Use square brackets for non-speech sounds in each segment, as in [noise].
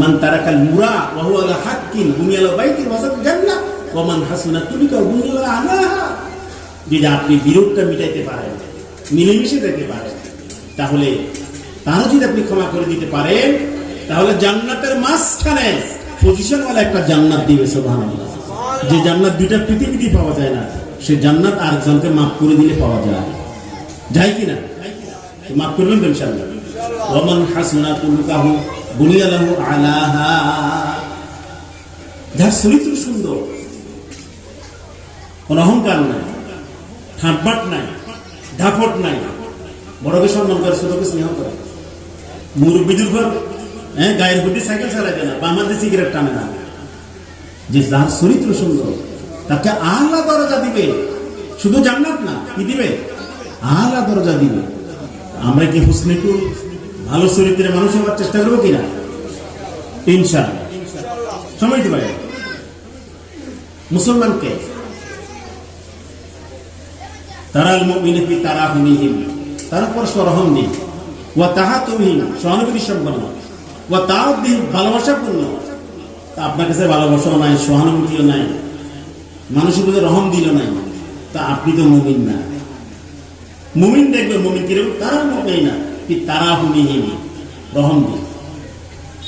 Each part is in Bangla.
মান তারাকাল মুরা ওয়া হুয়া আলা হাক্কিন ওয়াসাত ওয়া মান তুলিকা যদি আপনি বিরোধটা মিটাইতে পারেন, মিলেমিশে পারেন। তাহলে তারা যদি আপনি ক্ষমা করে দিতে পারেন, তাহলে জান্নাতের মাঝখানে পজিশনওয়ালা একটা জান্নাত দিবে, সুবহানাল্লাহ। যে জান্নাত দুইটা পৃথিবীতে পাওয়া যায় না, সে জান্নাত আর আরেকজনকে মাফ করে দিলে পাওয়া যায়। যায় কিনা? মাফ করবেন ইনশাআল্লাহ। হাসনা তুলকাহু বুনিয়ালাহু আলাহা। যার চরিত্র সুন্দর, কোন অহংকার নাই, ঠাটবাট নাই ধাপট নাই বড়কে সম্মান করে ছোটকে স্নেহ করে। মুরব্বীদের ঘর হ্যাঁ গায়ের বুদ্ধি সাইকেল চালায় না বামাতে সিগারেট টানে না। যে যার চরিত্র সুন্দর, তাকে আল্লাহ দরজা দিবে। শুধু জান্নাত না, কি দিবে? আল্লাহ দরজা দিবে। আমরা কি হুসনিকুল ভালো চরিত্রের মানুষ হওয়ার চেষ্টা করব কিনা? ইনশাআল্লাহ। সময় মুসলমানকে ওয়া তাওদিন ভালোবাসাপূর্ণ। তা নাই, সহানুভূতিও নাই। মানুষের রহম দিল নাই। তা আপনি তো মুমিন দেখবে মুমিন কীরকম? তারা মুমিন না। কি তারা হুমিহীন রহম দিন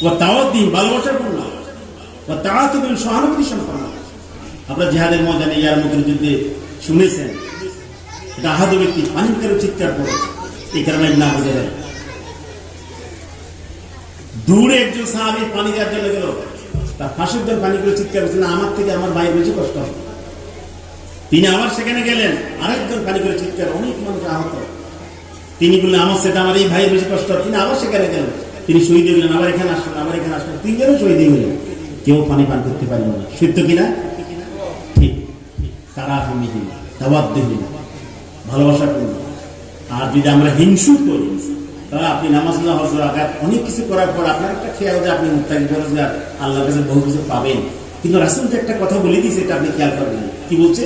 ও তাওয়াত দিন ভালোবাসাপূর্ণ ও তাওয়াতুবিন সহানুভূতি সম্পন্ন আপনারা জিহাদের ময়দানে ইয়ার মুখের যুদ্ধে শুনেছেন। এটা আহাদ ব্যক্তি চিৎকার করে। এই কারণে না বুঝে দেয় দূরে একজন সাহাবি পানি দেওয়ার জন্য গেল। তার ফাঁসির দল পানি করে চিৎকার করছে, না, আমার থেকে আমার ভাই বেশি কষ্ট হবে। তিনি আবার সেখানে গেলেন। আরেকজন পানি করে চিৎকার, অনেক মানুষ আহত। তিনি বললেন, আমার সেটা আমার এই ভাইয়ের বেশি কষ্ট তিনি আবার সেখানে গেলেন। তিনি শহীদ হয়ে গেলেন, আবার এখানে আসলেন আবার এখানে আসলেন তিনজনও শহীদ হয়ে গেলেন। কেউ পানি পান করতে পারল না। সত্য কিনা ঠিক। তারা হামিহীন তাওয়াদ্দিহীন ভালোবাসা করুন। আর যদি আমরা হিংসু করি, তাহলে আপনি নামাজ না হজর আঘাত, অনেক কিছু করার পর আপনার একটা খেয়াল যে আপনি মুক্তাকি রোজগার আল্লাহ কাছে বহু কিছু পাবেন। কিন্তু রাসুল যে একটা কথা বলে দিয়েছে, এটা আপনি খেয়াল করবেন কি বলছে?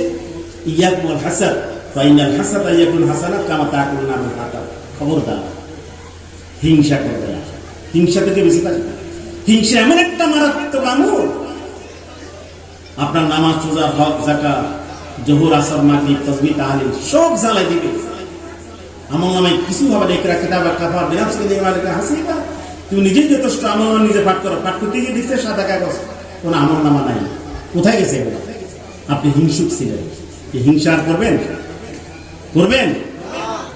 ইয়াকুল হাসাদ ফাইনাল কামা খবরদার। হিংসা করবে না। হিংসা থেকে বেশি থাকে হিংসা এমন একটা মারাত্মক আপনার নামাজ হক জাকা জহুর, আসর তসবি সব জ্বালাই দিবে। আমল নামে কিছু হবে না। একরা কিতাব কাফা বিনাফস কে দিয়ে মালিকা তুমি নিজেই যথেষ্ট নামা নিজে পাঠ করো। পাঠ করতে গিয়ে দেখছে সাদা কাগজ, কোন আমল নামা নাই। কোথায় গেছে? আপনি হিংসুক ছিলেন। হিংসা আর করবেন? করবেন?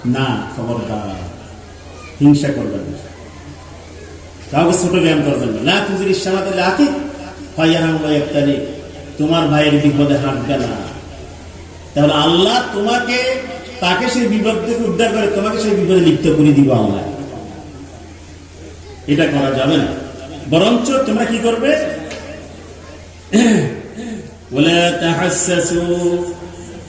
না, খবরদার। হিংসা করবেন কাউকে ছোট ব্যায়াম করবেন না, তুমি ইসামাতে লাকি তোমার ভাইয়ের বিপদে হাঁটবে না। তাহলে আল্লাহ তোমাকে, তাকে সেই বিপদ থেকে উদ্ধার করে, তোমাকে সেই বিপদে লিপ্ত করে দিব আল্লাহ। এটা করা যাবে না। বরঞ্চ তোমরা কি করবে? [clears throat] ওলা তাহাসসু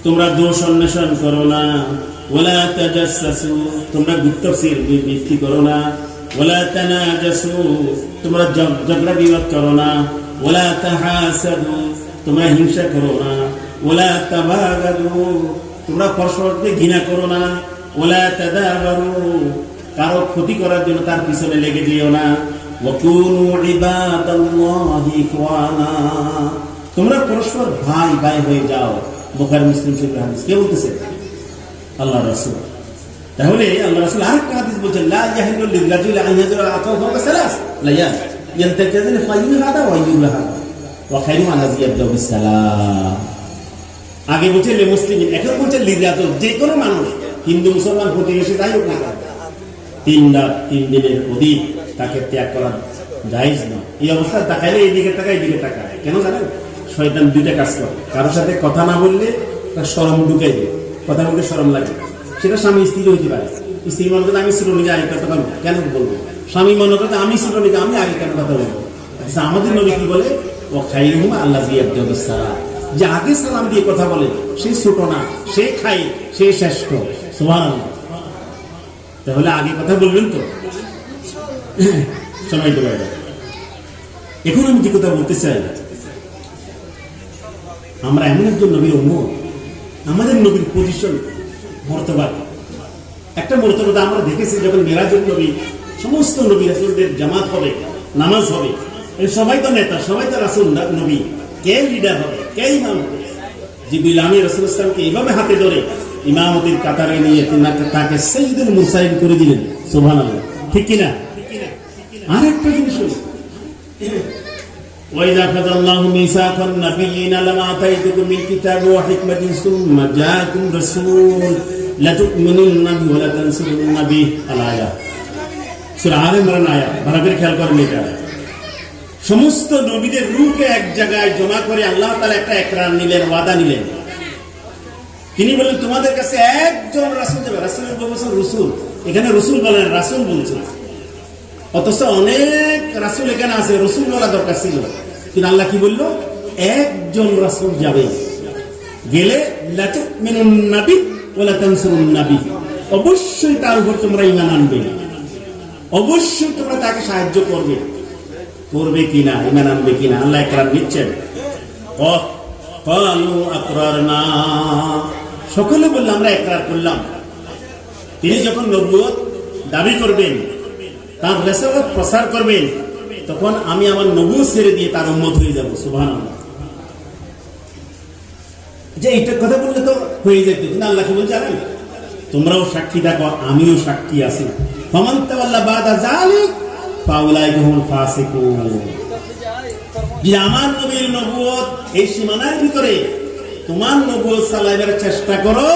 তোমরা দোষ অন্বেষণ করো না। ওলা তাজাসসু তোমরা গুপ্ত বৃত্তি করো না। ওলা তানাজাসু, তোমরা ঝগ- ঝগড়া বিবাদ করো না। ওলা তাহাসাদু, তোমরা হিংসা করো না। ওলা তাবাগাদু, তোমরা পরস্পরকে ঘৃণা করো না। ওলা তাদাবারু, কারও ক্ষতি করার জন্য তার পিছনে লেগে যেও না। ওয়াকুনু ইবাদাল্লাহি তোমরা পরস্পর ভাই ভাই হয়ে যাও। বুখারী, মুসলিম শরীফের হাদিস। কে বলতেছে? আল্লাহ রাসূল। তাহলে আল্লাহ রাসূল আরেকটা হাদিস বলছেন, লা ইয়াহিলু আন ইয়াজরা আতাও ফাওকা সালাস। লা ইয়া ইয়ান্তাকিযুন ফায়ুল হাদা ওয়া ইউল হাদা। ওয়া খায়রু মান ইয়াবদা বিসালাম আগে বলছে, লে মুসলিম এখন বলছে লিরাজুল যে কোনো মানুষ, হিন্দু, মুসলমান, প্রতিবেশী তাই হোক না তিন রাত, তিন দিনের অধিক তাকে ত্যাগ করা জায়েজ না এই অবস্থায় তাকাইলে এইদিকে তাকায় এইদিকে তাকায়। কেন জানেন? শয়তান দুইটা কাজ করে। কারোর সাথে কথা না বললে তার সরম ঢুকাই দেয় কথা বলতে সরম লাগে। সেটা স্বামী স্ত্রী হইতে পারে। স্ত্রী মনে করে আমি শ্রমিকে আগে কথা বলব। কেন বলব? স্বামী মনে করে আমি শ্রমিকে আমি আগে কেন কথা বলব। আচ্ছা, আমাদের নবী কি বলে? ও খাই হুম আল্লাহ সালাম। যে আগে সালাম দিয়ে কথা বলে সে ছোট না সে খাই সে শ্রেষ্ঠ। সোহান তাহলে আগে কথা বলবেন তো? [laughs] সময় এখন আমি যে কথা বলতে চাই আমরা এমন একজন নবীর অন্য আমাদের নবীর পজিশন মর্তবা একটা মর্তবা আমরা দেখেছি যখন মেরাজুল নবী, সমস্ত নবী রাসূলদের জামাত হবে, নামাজ হবে। সবাই তো নেতা, সবাই তো রাসুল নবী। কে লিডার হবে? কে ইমাম হবে? জিবিল আমি রসুল ইসলামকে এইভাবে হাতে ধরে ইমামতির কাতারে নিয়ে তিনাকে তাকে সেইদিন মুসাইব করে দিলেন সুবহান ঠিক কিনা? আর একটা জিনিস وإذا أخذ الله ميثاق النبيين لما آتيتكم من كتاب وحكمة ثم جاءكم رسول لتؤمنن به ولتنصرن به الآية সূরা আলে ইমরান আয়াত ভালো করে খেয়াল করেন এটা সমস্ত নবীদের রূপকে এক জায়গায় জমা করে আল্লাহ তাআলা একটা একরার নিলেন ওয়াদা নিলেন তিনি বলেন তোমাদের কাছে একজন রাসূল যাবে রাসূলের বলছেন রসুল এখানে রসুল বলেন রাসূল বলছেন অথচ অনেক রাসুল এখানে আছে রসুল বলা দরকার ছিল। কিন্তু আল্লাহ কি বলল? একজন রাসুল যাবে। গেলে নাবি অবশ্যই তার উপর তোমরা ঈমান আনবে। অবশ্যই তোমরা তাকে সাহায্য করবে। করবে কিনা, ঈমান আনবে কিনা, আল্লাহ একরাম নিচ্ছেন সকলে বলল, আমরা একরার করলাম। তিনি যখন নবুয়ত দাবি করবেন তার রেসালত প্রসার করবেন তখন আমি আমার নবু ছেড়ে দিয়ে তার উন্মত হয়ে যাব সুভান যে এইটা কথা বললে তো হয়ে যেত, কিন্তু আল্লাহ কি বলছে তোমরাও সাক্ষী থাকো, আমিও সাক্ষী আছি। তোমার নবুয়ত চালাইবার চেষ্টা করো,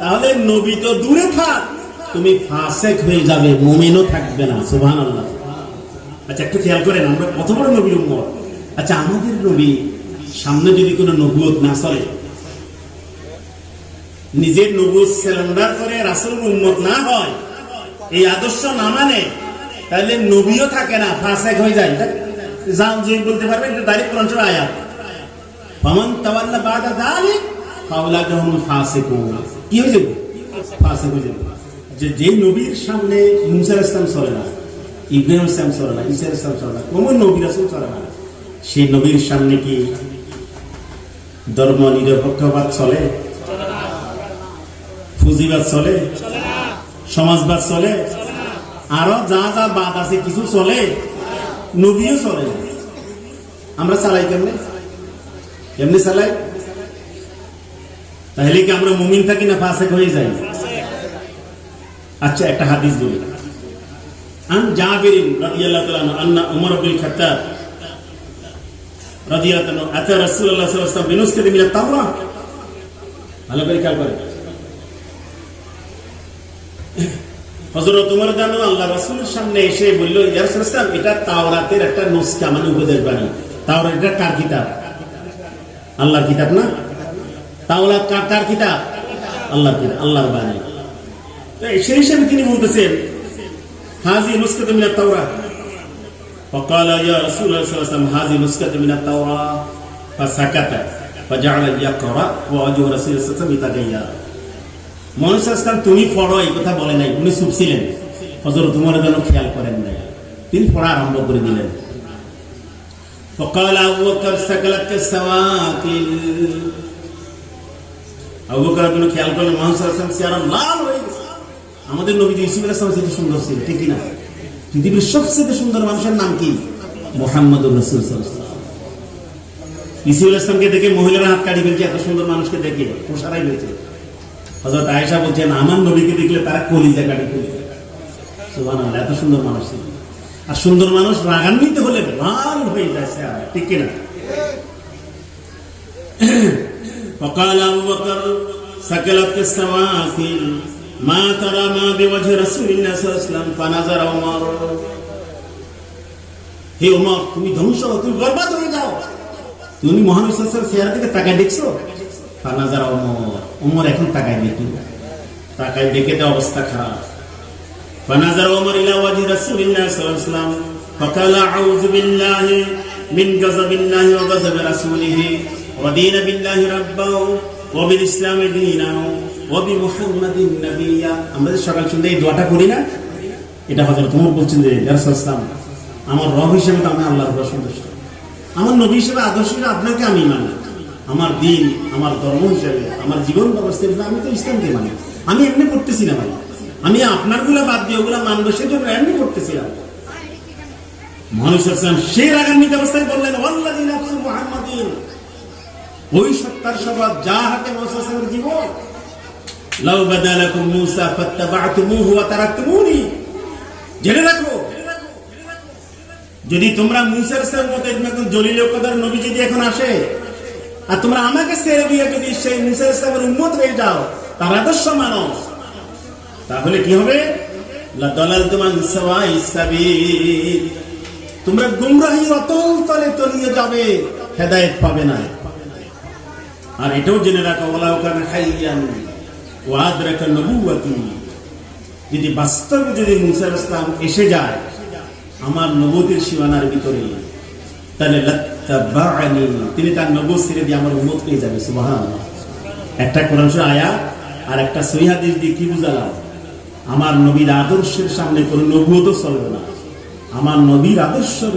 তাহলে নবী তো দূরে থাক। তুমি ফাসেক হয়ে যাবে, মুমিনও থাকবে না সুবহান আল্লাহ আচ্ছা একটু খেয়াল করেন, আমরা কত বড় নবীর উম্মত? আচ্ছা আমাদের নবী সামনে যদি কোনো নবুয়ত না চলে, নিজের নবুয়ত সিলিন্ডার করে রাসূল উম্মত না হয়, এই আদর্শ না মানে তাহলে নবীও থাকে না, ফাসেক হয়ে যায়। যাও যে বলতে পারবে, এটা ডাইরেক্ট কোরআন শরীফের আয়াত। ফামান তাওয়াল্লা বাদা যালিক ফাউলাকা হুমুল ফাসিকুন। কি হয়ে যাবে? ফাসিক হয়ে যাবে। যে যে নবীর সামনে মুসা ইসলাম চলে না, ইব্রাহিম ইসলাম চলে না, ঈসা ইসলাম চলে না, কোন নবী রাসূল চলে না সেই নবীর সামনে কি ধর্ম নিরপেক্ষবাদ চলে? ফুজিবাদ চলে? সমাজবাদ চলে? আরও যা যা বাদ আছে কিছু চলে? নবীও চলে আমরা চালাই কেমনে? এমনি চালাই? তাহলে কি আমরা মুমিন থাকি না ফাসেক হয়ে যাই? আচ্ছা একটা হাদিস বলি। আন জাবির রাদিয়াল্লাহু তাআলা আন্না উমর বিন খাত্তাব রাদিয়াল্লাহু তাআলা আতা রাসূলুল্লাহ সাল্লাল্লাহু আলাইহি ওয়াসাল্লাম তাওরাহ। ভালো করে খেয়াল করেন। হজরত উমর আল্লাহ রাসূলের সামনে এসে বলল, ইয়া রাসূলুল্লাহ এটা তাওরাতের একটা নুসখা মানে উপদেশ বাণী। তাওরাত এটা কার কিতাব? আল্লাহর কিতাব না? তাওরাত কার কিতাব? আল্লাহর কিতাব, আল্লাহর বাণী। সেই হিসেবে তিনি বলতেছেন হাজি নুসখাত মিনাত তাওরাত فقال يا رسول الله صلى الله عليه وسلم هذه نسخة من التوراة فسكت فجعل يقرأ ووجه رسول الله صلى الله عليه وسلم يتغير মনুষ্য ইসলাম তুমি পড়ো এই কথা বলে নাই উনি চুপ ছিলেন হজরত তোমার যেন খেয়াল করেন নাই তিনি পড়া আরম্ভ করে দিলেন فقال أبو بكر سكلت السواكل আবু বকর যেন খেয়াল করলেন মোহাম্মদ ইসলাম চেহারা লাল হয়ে গেছে আমাদের নবী ইউসুফ ইসলাম সেটা সুন্দর ছিল ঠিক না পৃথিবীর সবচেয়ে সুন্দর মানুষের নাম কি মোহাম্মদ রসুল ইসুল ইসলামকে দেখে মহিলারা হাত কাটি ফেলছে এত সুন্দর মানুষকে দেখে পোষারাই হয়েছে হজরত আয়েশা বলছেন আমার নবীকে দেখলে তারা কলিজা কাটি ফেলছে সুবহানাল্লাহ, এত সুন্দর মানুষ ছিল আর সুন্দর মানুষ রাগান্বিত হলে লাল হয়ে যায় চেহারা, ঠিক কিনা وقال أبو بكر سكلت السواكل ما ترى ما بوجه رسول الله صلى الله عليه وسلم فنظر عمر হে উমর তুমি ধ্বংস হও, তুমি বরবাদ হয়ে যাও তুমি মহানবী সাল্লাল্লাহু চেহারা দিকে তাকায় দেখছো ফানাজার ওমর ওমর এখন তাকায় দেখি তাকায় দেখে তো অবস্থা খারাপ فنظر عمر إلى وجه رسول الله صلى الله عليه وسلم فقال أعوذ بالله من غضب الله وغضب رسوله ودين بالله ইসলামে দিনাও আমরা যে সকাল সন্ধ্যা এই দোয়াটা করি না, এটা হজরত বলছেন যে আমার রব হিসেবে তো আমি সন্তুষ্ট। আমার নবী হিসেবে, আদর্শ হিসেবে আপনাকে আমি মানি আমার দিন, আমার ধর্ম হিসেবে, আমার জীবন ব্যবস্থা হিসেবে আমি তো ইসলামকে মানি। আমি এমনি করতেছি না ভাই। আমি আপনারগুলো বাদ দিয়ে ওগুলা মানবো এমনি করতেছিলাম না। মানুষ সেই রাগান্বিত অবস্থায় বললেন আল্লাহ ওই সত্তার সবাব যা হাতে মুসাসের জীবন। লাউ বাদালাকুম মূসা ফাত্তাবা'তুমুহু ওয়া তারাকতুমুনি। জেনে রাখো, যদি তোমরা মুসার একজন জলিল নবী যদি এখন আসে, আর তোমরা আমাকে ছেড়ে দিয়ে যদি সেই মুসার সাহেবের উন্মত হয়ে যাও, তার আদর্শ মানো। তাহলে কি হবে? তোমরা গুমরাহি অতল তলে তলিয়ে যাবে, হেদায়েত পাবে না। আর এটাও জেনে রাখো রাখা যদি বাস্তবে যদি মুসা ইসলাম এসে যায় আমার নবতির সীমানার ভিতরে, তাহলে তিনি তার নবুত ছেড়ে দিয়ে আমার উন্মত পেয়ে যাবে, সুবহানাল্লাহ। একটা কোরআন আয়া আর একটা সহিহ হাদিস দিয়ে কি বুঝালাম? আমার নবীর আদর্শের সামনে কোন নবুয়ত চলবে না। আমার নবীর আদর্শের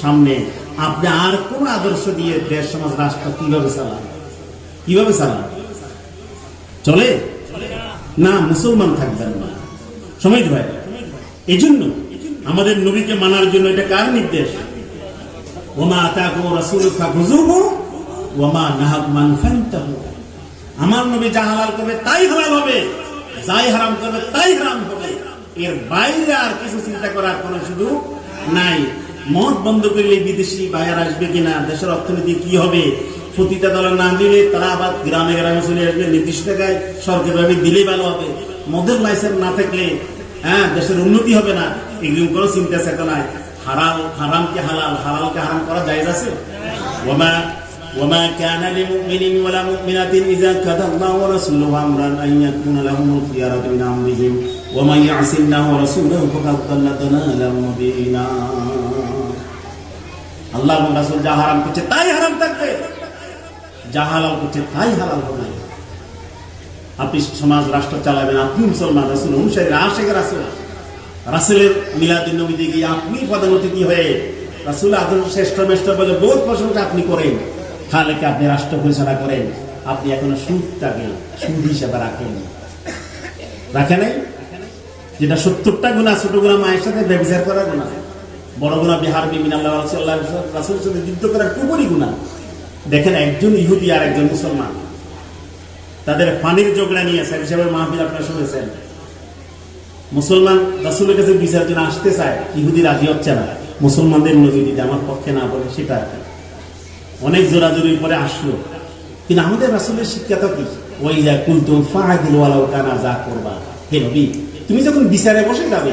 সামনে আপনি আর কোন আদর্শ দিয়ে দেশ, সমাজ, রাষ্ট্র কীভাবে চালান কীভাবে চালান চলে? না, মুসলমান থাকবেন না। সময় ভাই এই জন্য আমাদের নবীকে মানার জন্য এটা কার নির্দেশ? আমার নবী যা হালাল করবে তাই হালাল হবে, যাই হারাম করবে তাই হারাম হবে। এর বাইরে আর কিছু চিন্তা করার কোনো সুযোগ নাই। মদ বন্ধ করলে বিদেশি বায়ার আসবে কিনা, দেশের অর্থনীতি কি হবে প্রতিটা দলের নাম দিলে তারা আবার গ্রামে গ্রামে চলে আসবে নির্দিষ্ট জায়গায় সরকারিভাবে দিলেই ভালো হবে মদের লাইসেন্স না থাকলে হ্যাঁ দেশের উন্নতি হবে না এগুলো কোনো চিন্তা চেতনা নাই হারাল হারামকে হালাল হালালকে হারাম করা জায়েজ আছে ওমা وما كان لمؤمن ولا مؤمنة إذا كتب الله ورسوله أمرا أن يكون لهم الخيارة من أمرهم ومن يعص الله ورسوله فقد ضل ضلالا مبينا আল্লাহ এবং রাসূল যা হারাম করছে তাই হারাম থাকবে যা হালাল করছে তাই হালাল হবে আপনি সমাজ, রাষ্ট্র চালাবেন, আপনি মুসলমান, রাসূল, অনুসারী, আশেখ, রাসূল। রাসূলের মিলাদুন নবী দিকে আপনি প্রধান অতিথি হয়ে রাসূল আদম শ্রেষ্ঠ মেষ্ঠ বলে বহুত প্রশংসা আপনি করেন। তাহলে কি আপনি রাষ্ট্র পরিচালনা করেন। আপনি এখনও সুদটাকে, সুদ হিসেবে রাখেন। রাখে নাই? যেটা সত্তরটা গুণা, ছোট গুণা মায়ের সাথে ব্যবচার করার গুণা। বড় গুণা বিহার বিমিন আল্লাহ রাসূল্লাহ রাসূলের সাথে যুদ্ধ করার কুপুরি গুণা। দেখেন একজন ইহুদি আর একজন মুসলমান। তাদের পানির জগড়া নিয়ে স্যার হিসেবে মাহফিল আপনারা শুনেছেন। মুসলমান রাসূলের কাছে বিচার জন্য আসতে চায়, ইহুদি রাজি হচ্ছে না। মুসলমানদের নবী যদি আমার পক্ষে না বলে, সেটা। অনেক জোরাজোরির পরে আসলো। কিন্তু আমাদের রাসুলের শিক্ষা তো কি? ওই যা কুলতুম ফাআদিল ওয়ালাউ কানা যা করবা। হে নবী, তুমি যখন বিচারে বসে যাবে,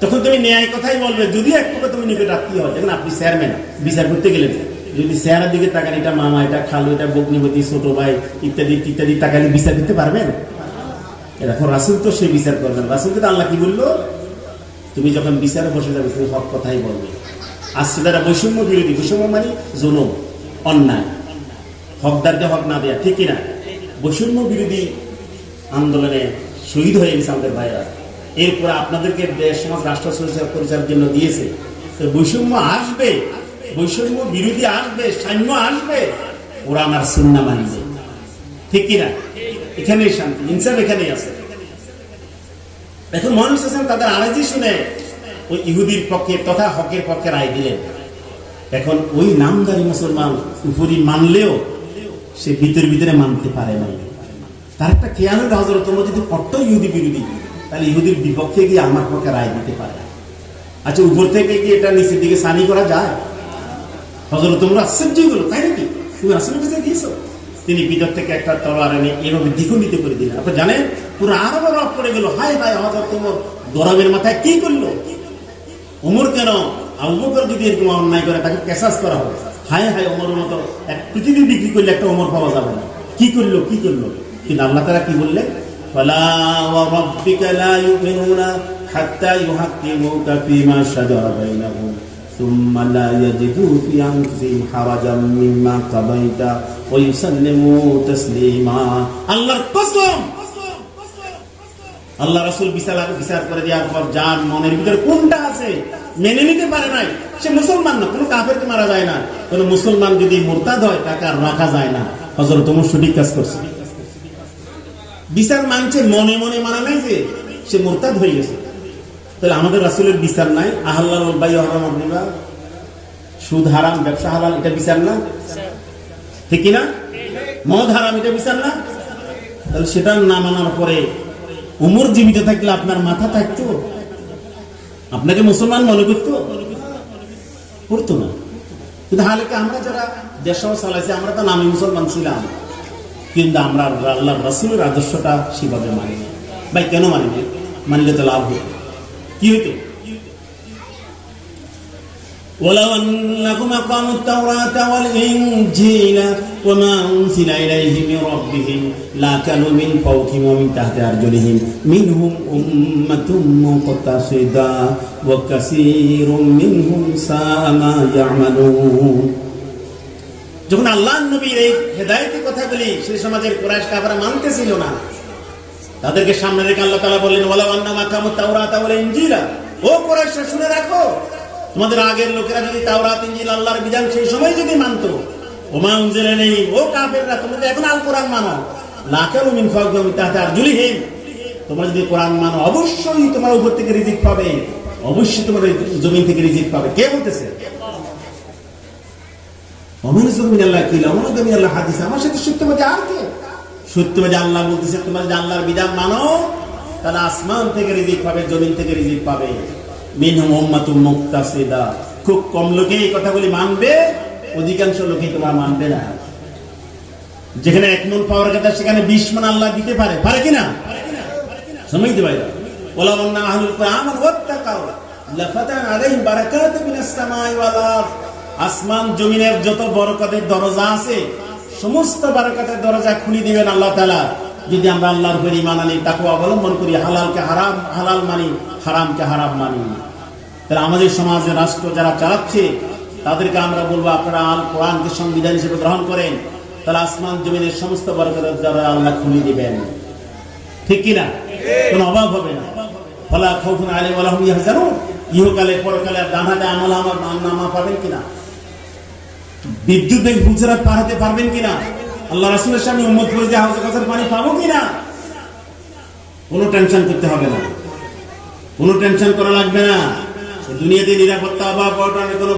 তখন তুমি ন্যায় কথাই বলবে। যদি এক প্রকার তুমি নিকট আত্মীয় হয়, দেখুন আপনি চেয়ারম্যান, বিচার করতে গেলেন যদি চেয়ারের দিকে তাকান, এটা মামা, এটা খালু, এটা বগ্নিপতি, ছোট ভাই, ইত্যাদি ইত্যাদি, তাকালে বিচার দিতে পারবেন? এখন রাসুল তো সে বিচার করবেন। রাসুলকে তো আল্লাহ কি বলল? তুমি যখন বিচারে বসে যাবে, তুমি হক কথাই বলবে। আসছে তারা বৈষম্য বিরোধী, বৈষম্য মানে জুলুম, অন্যায়। হকদারকে হক না দেয়া, ঠিক কিনা? বৈষম্য বিরোধী আন্দোলনে শহীদ হয়ে গেছে আমাদের ভাইরা। এরপরে আপনাদেরকে দেশ, সমাজ, রাষ্ট্র পরিচালনার জন্য দিয়েছে। তো বৈষম্য আসবে। বৈষম্য বিরোধী আসবে, সাম্য আসবে, ওরা আমার সুন্না মানবে। ঠিক কিনা? এখানেই শান্তি, ইনসাফ এখানেই আছে। এখন মানুষ আছেন তাদের আরেজি শুনে ওই ইহুদির পক্ষে তথা হকের পক্ষে রায় দিলেন। এখন ওই নামদারি মুসলমান উপরি মানলেও সে ভিতরে ভিতরে মানতে পারে নাই। তার একটা খেয়াল হজরত তোমরা যদি কট্ট ইহুদি বিরোধী, তাহলে ইহুদির বিপক্ষে গিয়ে আমার পক্ষে রায় দিতে পারে আচ্ছা উপর থেকে কি এটা নিচের দিকে সানি করা যায়? হজরত তোমরা আশ্চর্য হলো তাই নাকি তুমি আসলের কাছে দিয়েছো তিনি ভিতর থেকে একটা তলোয়ার এনে এভাবে দ্বিখণ্ডিত করে দিলেন আপনি জানেন পুরো আরো রব পড়ে গেল হায় হায় হজরত তোমার গরমের মাথায় কি করলো ওমর কেন আবু বকর যদি এরকম অন্যায় করে তাকে কেসাস করা হবে হায় হায় ওমরের মতো এক পৃথিবী বিক্রি করলে একটা ওমর পাওয়া যাবে না কি করলো কি করলো কিন্তু আল্লাহ তারা কি বললেন فلا وربك لا يؤمنون حتى يحكموك فيما شجر بينهم ثم لا يجدوا في أنفسهم حرجا مما قضيت ويسلموا تسليما আল্লাহর কসম আল্লাহ রাসূল বিচার বিচার করে দেওয়ার পর যার মনের ভিতরে কোনটা আছে মেনে নিতে পারে নাই সে মুসলমান না কোনো কাফেরকে মারা যায় না কোনো মুসলমান যদি মোরতাদ হয় তাকে আর রাখা যায় না হজরত তোমার সঠিক কাজ করছে বিচার মানছে মনে মনে মানা নাই যে সে মোরতাদ হয়ে গেছে তাহলে আমাদের রাসুলের বিচার নাই। রিবা। সুদ হারাম, ব্যবসা হালাল, এটা বিচার না? ঠিক না মদ হারাম, এটা বিচার না? তাহলে সেটা না মানার পরে উমর জীবিত থাকলে আপনার মাথা থাকতো? আপনাকে মুসলমান মনে করতো? করতো না। কিন্তু হালেকে আমরা যারা দেশ চালাইছি, আমরা তো নামে মুসলমান ছিলাম। কিন্তু আমরা আল্লাহ রসুলের আদর্শটা সেভাবে মানি ভাই, কেন মানি? মানলে তো লাভ হতো। কি হইতো ولو أنهم أقاموا التوراة والإنجيل وما أنزل إليهم من ربهم لأكلوا من فوقهم ومن تحت أرجلهم منهم أمة مقتصدة وكثير منهم ساء ما يعملون যখন আল্লাহ নবীর এই হেদায়তের কথা বলি সেই সমাজের কোরআশ কাপড়া মানতেছিল না তাদেরকে সামনে রেখে আল্লাহ তালা বললেন ওলা মাকামু ও কোরআশ শুনে রাখো, তোমাদের আগের লোকেরা যদি তাওরাত, ইনজিল, আল্লাহর বিধান সেই সময় যদি মানতো মানো। মিন মানো কে বলতেছে? অমিন আল্লাহ আমার সাথে সত্যবাদী আর কে? সত্যবাদী আল্লাহ বলতেছে, তোমরা যদি আল্লাহর বিধান মানো, তাহলে আসমান থেকে রিজিক পাবে, জমিন থেকে রিজিক পাবে। মিনহুম উম্মাতুম মুক্তাসিদা। খুব কম লোকে এই কথাগুলি মানবে, অধিকাংশ লোকেই তোমার মানবে না। যেখানে এক মন পাওয়ার কথা, সেখানে বিশ মন আল্লাহ দিতে পারে। পারে কিনা সময় পারে। ওলা অন্না আহলুল কোরআন ওয়াত্তাকাও লাফাতান আলাইহিম বারাকাতুম মিনাস সামাই ওয়াল আসমান, জমিনের যত বরকতের দরজা আছে সমস্ত বরকতের দরজা খুলে দিবেন আল্লাহ তাআলা। যদি আমরা আল্লাহর উপর আনি, তাকওয়া অবলম্বন করি, হালালকে হারাম, হালাল মানি, হারামকে হারাম মানি। তাহলে আমাদের সমাজে রাষ্ট্র যারা চালাচ্ছে, তাদেরকে আমরা বলব, আপনারা আল কোরআনকে সংবিধান হিসেবে গ্রহণ করেন। তাহলে আসমান, জমিনের সমস্ত বরকতের দ্বারা আল্লাহ খুলে দিবেন। ঠিক কিনা? কোনো অভাব হবে না। ফলা খৌফুন আলী ওয়ালাহুম ইয়াহজানুন। ইহকালে, পরকালে ডান হাতে আমল আমার নামা পাবেন কিনা? বিদ্যুৎ ব্যাংক গুজরাট পাঠাতে পারবেন কিনা? আল্লাহ রাসুলের সামনে উম্মত করে যে হাউসে কাছের পানি পাবো কিনা? কোনো টেনশন করতে হবে না। কোনো টেনশন করা লাগবে না। দুনিয়াতে নিরাপত্তা অটানের কোনো